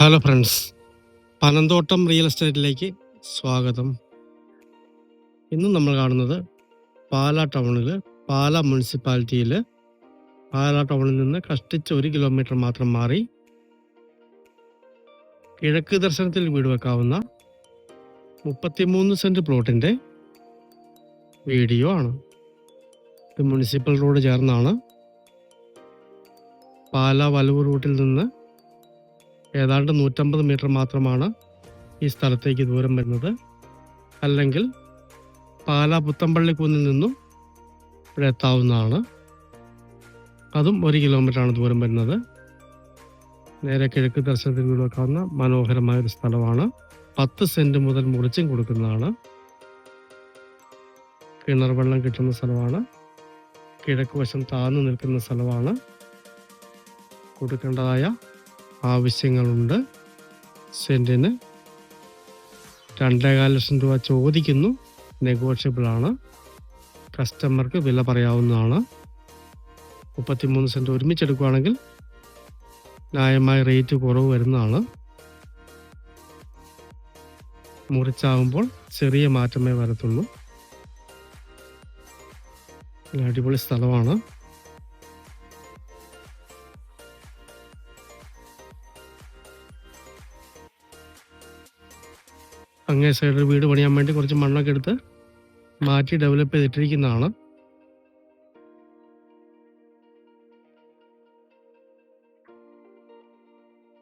Hello friends Panamthottam real എസ്റ്റേറ്റിലേക്ക് സ്വാഗതം. ഇന്ന് നമ്മൾ കാണുന്നത് പാല ടൗണിൽ പാല മുനിസിപ്പാലിറ്റിയിൽ പാല ടൗണിൽ നിന്ന് കഷ്ടിച്ച് ഒരു കിലോമീറ്റർ മാത്രം മാറി കിഴക്ക് ദർശനത്തിൽ വീട് വെക്കാവുന്ന മുപ്പത്തിമൂന്ന് സെന്റ് പ്ലോട്ടിന്റെ വീഡിയോ ആണ്. ഇത് മുനിസിപ്പൽ റോഡ് ചേർന്നാണ്. പാല വലവ് റൂട്ടിൽ നിന്ന് ഏതാണ്ട് നൂറ്റമ്പത് മീറ്റർ മാത്രമാണ് ഈ സ്ഥലത്തേക്ക് ദൂരം വരുന്നത്. അല്ലെങ്കിൽ പാലാ പുത്തമ്പള്ളി കുന്നിൽ നിന്നും ഇവിടെ എത്താവുന്നതാണ്. അതും ഒരു കിലോമീറ്ററാണ് ദൂരം വരുന്നത്. നേരെ കിഴക്ക് ദർശനത്തിന് കൊടുക്കാവുന്ന മനോഹരമായ ഒരു സ്ഥലമാണ്. പത്ത് സെന്റ് മുതൽ മുറിച്ചും കൊടുക്കുന്നതാണ്. കിണർ വെള്ളം കിട്ടുന്ന സ്ഥലമാണ്. കിഴക്ക് വശം താഴ്ന്നു നിൽക്കുന്ന സ്ഥലമാണ്. കൊടുക്കേണ്ടതായ ആവശ്യങ്ങളുണ്ട്. സെന്റിന് രണ്ടേകാൽ ലക്ഷം രൂപ ചോദിക്കുന്നു. നെഗോഷ്യബിൾ ആണ് കസ്റ്റമർക്ക് വില പറയാവുന്നതാണ്. മുപ്പത്തിമൂന്ന് സെന്റ് ഒരുമിച്ചെടുക്കുകയാണെങ്കിൽ ന്യായമായ റേറ്റ് കുറവ് വരുന്നതാണ്. മുറിച്ചാകുമ്പോൾ ചെറിയ മാറ്റമേ വരത്തുള്ളൂ. അടിപൊളി സ്ഥലമാണ്. അങ്ങേ സൈഡിൽ വീട് പണിയാൻ വേണ്ടി കുറച്ച് മണ്ണൊക്കെ എടുത്ത് മാറ്റി ഡെവലപ്പ് ചെയ്തിട്ടിരിക്കുന്നതാണ്.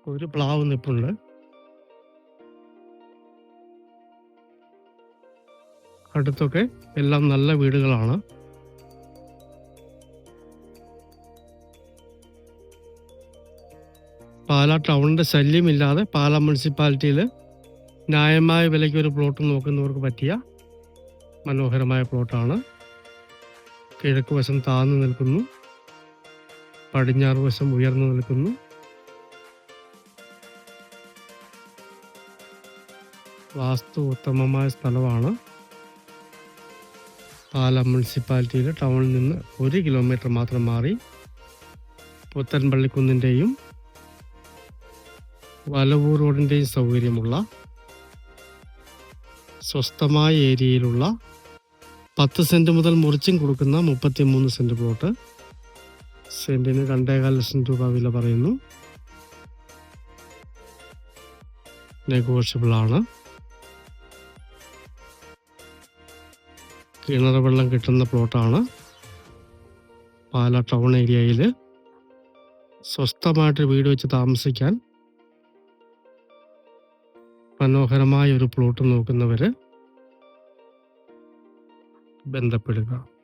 ഒരു പ്ലാവ് നിപ്പുണ്ട്. അടുത്തൊക്കെ എല്ലാം നല്ല വീടുകളാണ്. പാലാ ടൗണിന്റെ ശല്യമില്ലാതെ പാലാ മുനിസിപ്പാലിറ്റിയിൽ ന്യായമായ വിലയ്ക്ക് ഒരു പ്ലോട്ട് നോക്കുന്നവർക്ക് പറ്റിയ മനോഹരമായ പ്ലോട്ടാണ് കിഴക്ക് വശം താഴ്ന്നു നിൽക്കുന്നു. പടിഞ്ഞാറ് വശം ഉയർന്നു നിൽക്കുന്നു. വാസ്തു ഉത്തമമായ സ്ഥലമാണ്. പാല മുനിസിപ്പാലിറ്റിയിലെ ടൗണിൽ നിന്ന് ഒരു കിലോമീറ്റർ മാത്രം മാറി പുത്തൻപള്ളിക്കുന്നിന്റെയും വലവൂർ റോഡിന്റെയും സൗകര്യമുള്ള സ്വസ്ഥമായ ഏരിയയിലുള്ള പത്ത് സെന്റ് മുതൽ മുറിച്ചും കൊടുക്കുന്ന മുപ്പത്തി മൂന്ന് സെന്റ് പ്ലോട്ട് സെന്റിന് രണ്ടേകാൽ ലക്ഷം രൂപ വില പറയുന്നു. നെഗോഷ്യബിൾ ആണ്. കിണർ വെള്ളം കിട്ടുന്ന പ്ലോട്ടാണ് പാല ടൗൺ ഏരിയയിൽ സ്വസ്ഥമായിട്ട് വീട് വെച്ച് താമസിക്കാൻ മനോഹരമായ ഒരു പ്ലോട്ട് നോക്കുന്നവർ ബന്ധപ്പെടുക.